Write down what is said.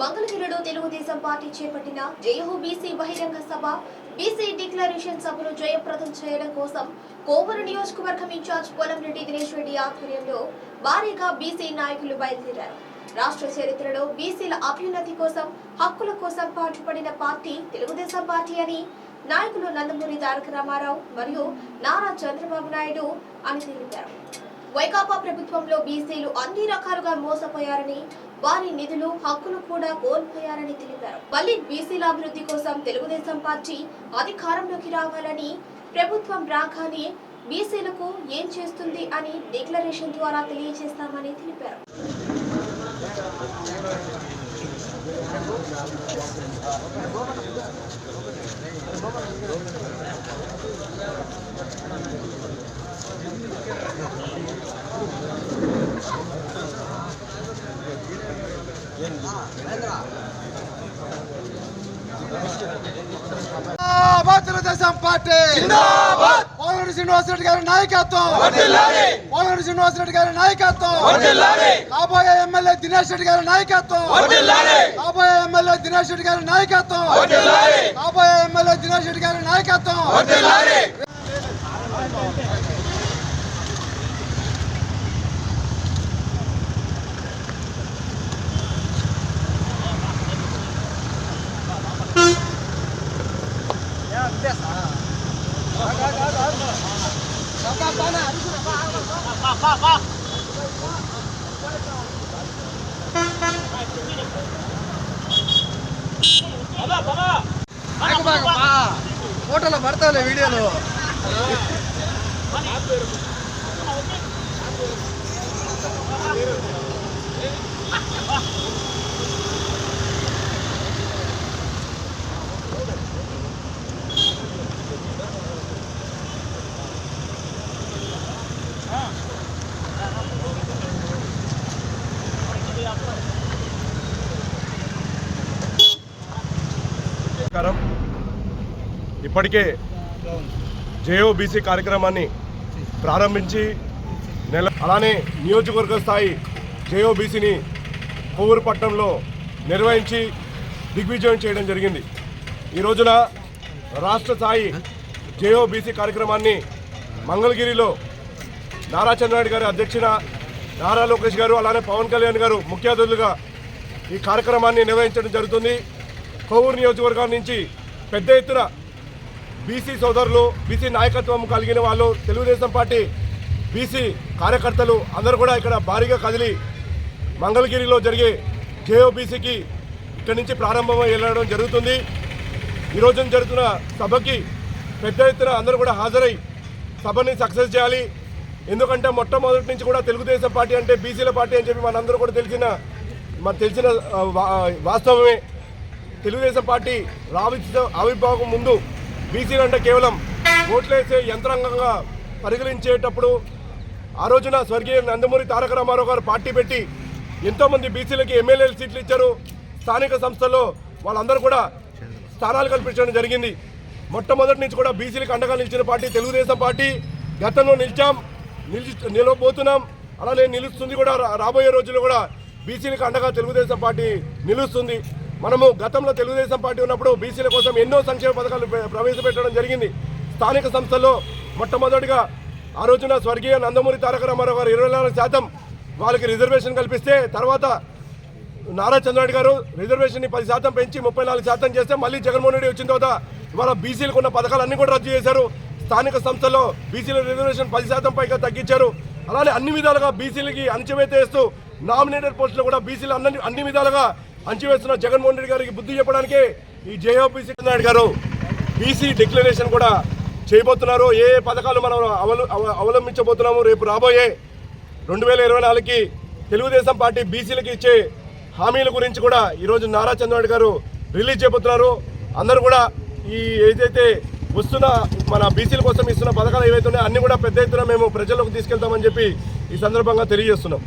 మంగళగిరిలో తెలుగుదేశం పార్టీ చేపట్టిన జయహో బీసీ బహిరంగ సభ బీసీ డిక్లరేషన్ సభను జయప్రదం చేయడం కోసం కోవూరు నియోజకవర్గం ఇన్ఛార్జ్ పొలంరెడ్డి దినేష్ రెడ్డి ఆధ్వర్యంలో భారీగా బీసీ నాయకులు బయలుదేరారు. రాష్ట్ర చరిత్రలో బీసీల అభ్యున్నతి కోసం హక్కుల కోసం పాటుపడిన పార్టీ తెలుగుదేశం పార్టీ అని నాయకులు నందమూరి తారక రామారావు మరియు నారా చంద్రబాబు నాయుడు అని తెలిపారు. వైకాపా ప్రభుత్వంలో బీసీలు అన్ని రకాలుగా మోసపోయారని వారి నిధులు హక్కులు కూడా కోల్పోయారని తెలిపారు. మళ్ళీ బీసీల అభివృద్ధి కోసం తెలుగుదేశం పార్టీ అధికారంలోకి రావాలని ప్రభుత్వం రాగానే బీసీలకు ఏం చేస్తుంది అని డిక్లరేషన్ ద్వారా తెలియజేస్తామని తెలిపారు. తెలుగుదేశం పార్టీ. పోలవరం శ్రీనివాసరెడ్డి గారి నాయకత్వం. పోలవరం శ్రీనివాసరెడ్డి గారి నాయకత్వం. కాబోయే ఎమ్మెల్యే దినేష్ రెడ్డి గారి నాయకత్వం. కాబోయే ఎమ్మెల్యే దినేష్ రెడ్డి గారి నాయకత్వం. కాబోయే ఎమ్మెల్యే దినేష్ రెడ్డి గారి నాయకత్వం. ఫోటోలో పడతావులే వీడియోలు ఇప్పటికే జేఓబీసీ కార్యక్రమాన్ని ప్రారంభించి నెల అలానే నియోజకవర్గ స్థాయి జేఓబీసీని కొవ్వూరు పట్టణంలో నిర్వహించి దిగ్విజయం చేయడం జరిగింది. ఈ రోజున రాష్ట్ర స్థాయి జేఓబీసీ కార్యక్రమాన్ని మంగళగిరిలో నారా చంద్రనాయుడు గారి అధ్యక్షున నారా లోకేష్ గారు అలానే పవన్ కళ్యాణ్ గారు ముఖ్య అతిథులుగా ఈ కార్యక్రమాన్ని నిర్వహించడం జరుగుతుంది. కోవూరు నియోజకవర్గం నుంచి పెద్ద ఎత్తున బీసీ సోదరులు బీసీ నాయకత్వం కలిగిన వాళ్ళు తెలుగుదేశం పార్టీ బీసీ కార్యకర్తలు అందరూ కూడా ఇక్కడ భారీగా కదిలి మంగళగిరిలో జరిగే జేఓబీసీకి ఇక్కడి నుంచి ప్రారంభం వెళ్ళడం జరుగుతుంది. ఈ జరుగుతున్న సభకి పెద్ద ఎత్తున అందరూ కూడా హాజరై సభని సక్సెస్ చేయాలి. ఎందుకంటే మొట్టమొదటి నుంచి కూడా తెలుగుదేశం పార్టీ అంటే బీసీల పార్టీ అని చెప్పి మనందరూ కూడా తెలిసిన మనకు తెలిసిన వా- వాస్తవమే. తెలుగుదేశం పార్టీ రావి ఆవిర్భావం ముందు బీసీలు అంటే కేవలం ఓట్లేసే యంత్రాంగంగా పరిగణించేటప్పుడు ఆ రోజున స్వర్గీయ నందమూరి తారక రామారావు గారు పార్టీ పెట్టి ఎంతోమంది బీసీలకి ఎమ్మెల్యేలు సీట్లు ఇచ్చారు. స్థానిక సంస్థల్లో వాళ్ళందరూ కూడా స్థానాలు కల్పించడం జరిగింది. మొట్టమొదటి నుంచి కూడా బీసీలకు అండగా నిలిచిన పార్టీ తెలుగుదేశం పార్టీ. గతంలో నిలిచాం నిలిచి నిలవబోతున్నాం అలానే నిలుస్తుంది కూడా రా- రాబోయే రోజుల్లో కూడా బీసీలకు అండగా తెలుగుదేశం పార్టీ నిలుస్తుంది. మనము గతంలో తెలుగుదేశం పార్టీ ఉన్నప్పుడు బీసీల కోసం ఎన్నో సంక్షేమ పథకాలు ప్రవేశపెట్టడం జరిగింది. స్థానిక సంస్థల్లో మొట్టమొదటిగా ఆ రోజున స్వర్గీయ నందమూరి తారక రామారావు గారు ఇరవై నాలుగు శాతం వాళ్ళకి రిజర్వేషన్ కల్పిస్తే తర్వాత నారా చంద్రరెడ్డి గారు రిజర్వేషన్ని పది శాతం పెంచి ముప్పై నాలుగు శాతం చేస్తే మళ్ళీ జగన్మోహన్ రెడ్డి వచ్చిన తర్వాత ఇవాళ బీసీలకు ఉన్న పథకాలన్నీ కూడా రద్దు చేశారు. స్థానిక సంస్థల్లో బీసీల రిజర్వేషన్ పది శాతం పైగా తగ్గించారు. అలానే అన్ని విధాలుగా బీసీలకి అణచివేత వేస్తూ నామినేటెడ్ పోస్టులు కూడా బీసీలు అన్ని అన్ని విధాలుగా అంచివేస్తున్న జగన్మోహన్ రెడ్డి గారికి బుద్ధి చెప్పడానికే ఈ జేఓబీసీ నాయుడు గారు బీసీ డిక్లరేషన్ కూడా చేయబోతున్నారు. ఏ ఏ పథకాలు మనం అవల అవలంబించబోతున్నాము రేపు రాబోయే రెండు వేల ఇరవై నాలుగుకి తెలుగుదేశం పార్టీ బీసీలకు ఇచ్చే హామీల గురించి కూడా ఈరోజు నారా చంద్రబాబు గారు రిలీజ్ చేయబోతున్నారు. అందరూ కూడా ఈ ఏదైతే వస్తున్న మన బీసీల కోసం ఇస్తున్న పథకాలు ఏవైతే ఉన్నాయో అన్నీ కూడా పెద్ద ఎత్తున మేము ప్రజల్లోకి తీసుకెళ్తామని చెప్పి ఈ సందర్భంగా తెలియజేస్తున్నాం.